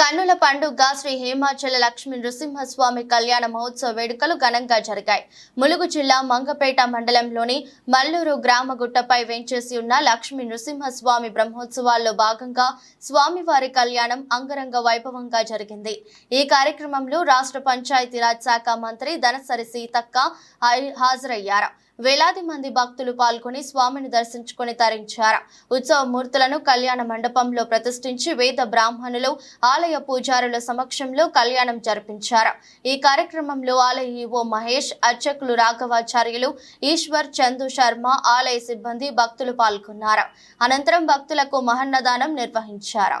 కన్నుల పండుగ శ్రీ హేమాచల లక్ష్మీ నృసింహస్వామి కళ్యాణ మహోత్సవ వేడుకలు ఘనంగా జరిగాయి. ములుగు జిల్లా మంగపేట మండలంలోని మల్లూరు గ్రామ గుట్టపై వెంచేసి ఉన్న లక్ష్మీ నృసింహస్వామి బ్రహ్మోత్సవాల్లో భాగంగా స్వామివారి కళ్యాణం అంగరంగ వైభవంగా జరిగింది. ఈ కార్యక్రమంలో రాష్ట్ర పంచాయతీరాజ్ శాఖ మంత్రి ధనసరి సీతక్క హాజరయ్యారు. వేలాది మంది భక్తులు పాల్గొని స్వామిని దర్శించుకుని తరించారు. ఉత్సవ మూర్తులను కళ్యాణ మండపంలో ప్రతిష్ఠించి వేద బ్రాహ్మణులు ఆలయ పూజారుల సమక్షంలో కళ్యాణం జరిపించారు. ఈ కార్యక్రమంలో ఆలయ ఈవో మహేష్ అర్చకులు రాఘవాచార్యులు ఈశ్వర్ చందు శర్మ ఆలయ సిబ్బంది భక్తులు పాల్గొన్నారు. అనంతరం భక్తులకు మహన్నదానం నిర్వహించారు.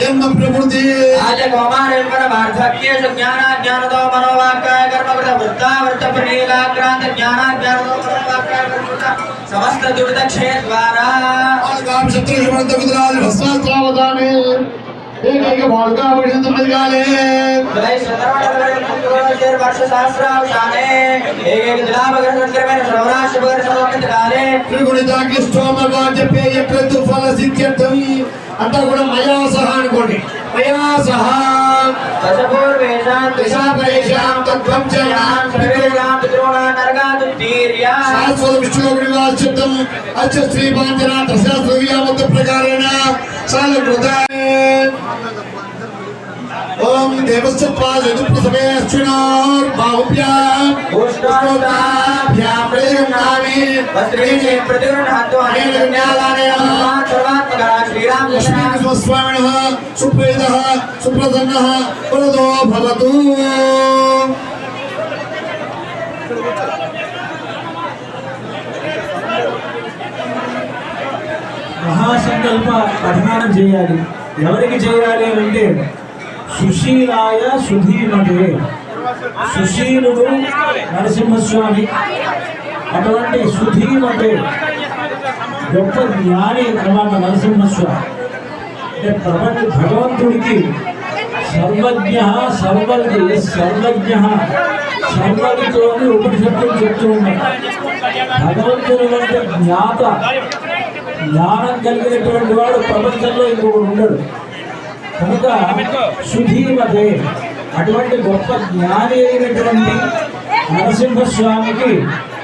జన్మ ప్రకృతి వార్ధక్యేషు జ్ఞాన జ్ఞానదో మనోవాక్కాయ కర్మకృత వృత్తా వృత్త ప్రణీలాక్రాంత జ్ఞాన జ్ఞానదో మనోవాక్కాయ కర్మకృత సమస్త దురిత క్షయ ద్వారా ఏకైక బాలకా పడినంత కాలే. జై సతరవణ వర్ష సహస్రావశానే ఏకైక దిలాభగర సంక్రమణ సర్వరాశిభగర సమర్పిత కాలే. త్రిగుణితాగ్నిష్టోమగాజపేయ క్రతు ఫల సిద్ధ్యర్థం అంతా కూడా మయా సహా అనుకోండి మయా సహా దశపూర్వేషాం దశాపరేషాం తత్వం దిశాం సర్వేషాం పితॄణాం నరకాదుత్తీర్య శాశ్వత విష్ణులోకి నివాసితం అచ్చ శ్రీ పాంచనాథ శాస్త్ర వియామత ప్రకారేణ. సాలకృత ఓం దేవస్య పాదయదు ప్రథమే అశ్వినోర్ బాహుభ్యాం ఉష్ణోదాభ్యాం ప్రతిగృహ్ణామి వస్త్రీణి ప్రతిగృహ్ణాతు అనేన జ్ఞానానేన సర్వాత్మక శ్రీరామ లక్ష్మీనరసింహస్వామినः సుప్రీతः సుప్రసన్నः వరదో భవతు మహాసంకల్ప పఠనాన్ని చేయాలి ఎవరికి చేయాలి అని అంటే సుశీలాయ సుధీమతే సుశీలుడు నరసింహస్వామి. అటువంటి సుధీమతే గొప్ప జ్ఞాని తర్వాత నరసింహస్వామి. అంటే ప్రపంచ భగవంతుడికి సర్వజ్ఞ సర్వజ్ఞ సర్వజ్ఞ సర్వజ్ఞతో ఉపనిషత్తులు చెప్తూ ఉన్నాయి. భగవంతుని వంటి జ్ఞాత జ్ఞానం కలిగినటువంటి వాడు ప్రపంచంలో ఇంకొకడు ఉండడు. కనుక సుధీమతే అటువంటి గొప్ప జ్ఞాని అయినటువంటి నరసింహస్వామికి